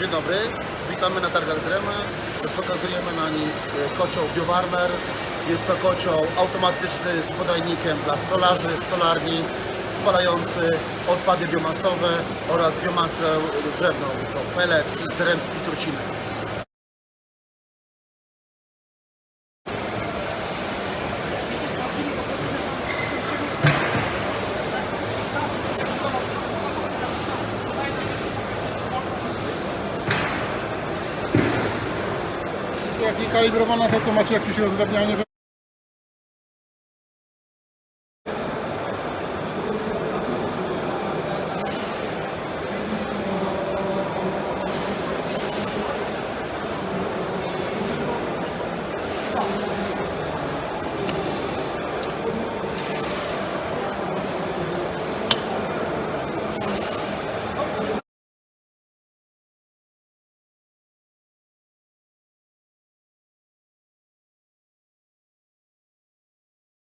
Dzień dobry, witamy na targach Drema. Pokazujemy na nich e, kocioł BioWarmer. Jest to kocioł automatyczny z podajnikiem dla stolarzy, stolarni, spalający odpady biomasowe oraz biomasę drzewną, to pelet z rębki. Kalibrowana, to co macie jakieś rozdrabnianie?